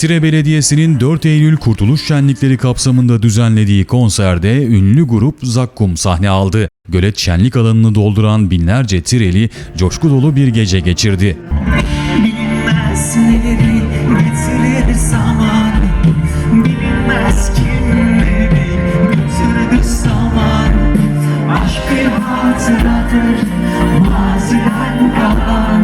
Tire Belediyesi'nin 4 Eylül Kurtuluş Şenlikleri kapsamında düzenlediği konserde ünlü grup Zakkum sahne aldı. Gölet şenlik alanını dolduran binlerce Tireli coşku dolu bir gece geçirdi.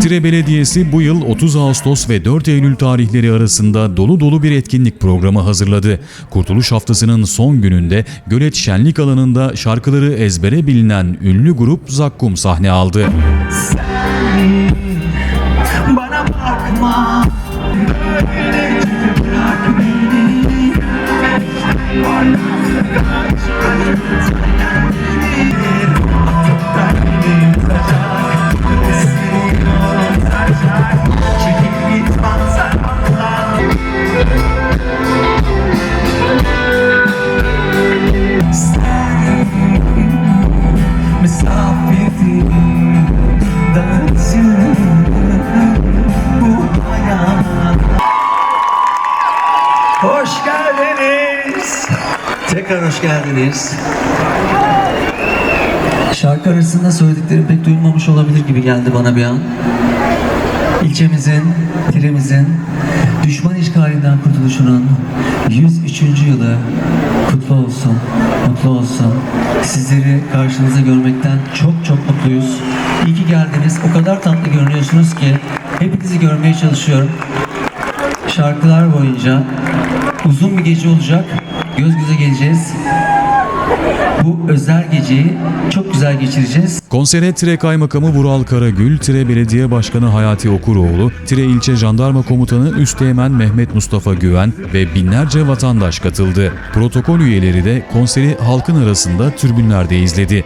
Kalan Tire Belediyesi bu yıl 30 Ağustos ve 4 Eylül tarihleri arasında dolu dolu bir etkinlik programı hazırladı. Kurtuluş Haftası'nın son gününde Gölet Şenlik alanında şarkıları ezbere bilinen ünlü grup Zakkum sahne aldı. Bana bakma Tekrar hoş geldiniz. Şarkı arasında söylediklerim pek duyulmamış olabilir gibi geldi bana bir an. İlçemizin, Tire'mizin düşman işgalinden kurtuluşunun 103. yılı kutlu olsun, mutlu olsun. Sizleri karşınızda görmekten çok çok mutluyuz. İyi ki geldiniz. O kadar tatlı görünüyorsunuz ki hepinizi görmeye çalışıyorum. Şarkılar boyunca uzun bir gece olacak. Göz göze geleceğiz. Bu özel geceyi çok güzel geçireceğiz. Konsere Tire Kaymakamı Vural Karagül, Tire Belediye Başkanı Hayati Okuroğlu, Tire İlçe Jandarma Komutanı Üsteğmen Mehmet Mustafa Güven ve binlerce vatandaş katıldı. Protokol üyeleri de konseri halkın arasında tribünlerde izledi.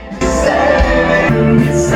Bilinmez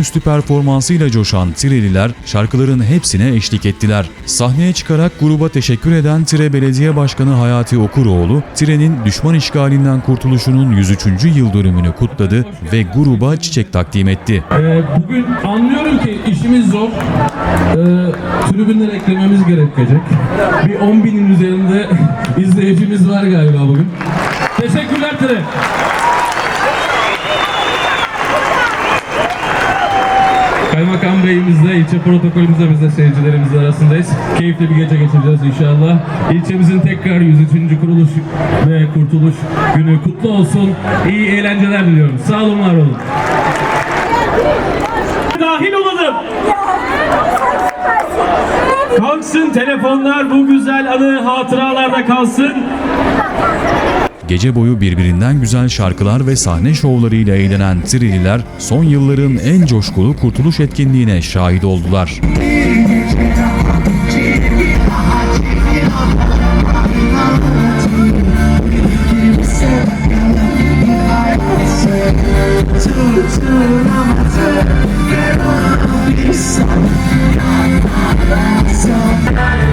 olağanüstü performansıyla coşan Tireliler şarkıların hepsine eşlik ettiler. Sahneye çıkarak gruba teşekkür eden Tire Belediye Başkanı Hayati Okuroğlu, Tire'nin düşman işgalinden kurtuluşunun 103. yıl dönümünü kutladı ve gruba çiçek takdim etti. Ee, bugün anlıyorum ki işimiz zor. Ee, tribünler eklememiz gerekecek. Bir 10 binin üzerinde izleyicimiz var galiba bugün. Teşekkürler Tire. Kaymakam Bey'imizle, ilçe protokolümüzle biz de seyircilerimizle arasındayız. Keyifli bir gece geçireceğiz inşallah. İlçemizin tekrar 103. kuruluş ve kurtuluş günü kutlu olsun. İyi eğlenceler diliyorum. Sağ olun, var olun. dahil olalım. Kalksın telefonlar bu güzel anı hatıralarda kalsın gece boyu birbirinden güzel şarkılar ve sahne şovlarıyla eğlenen Tirililer son yılların en coşkulu kurtuluş etkinliğine şahit oldular. Thank.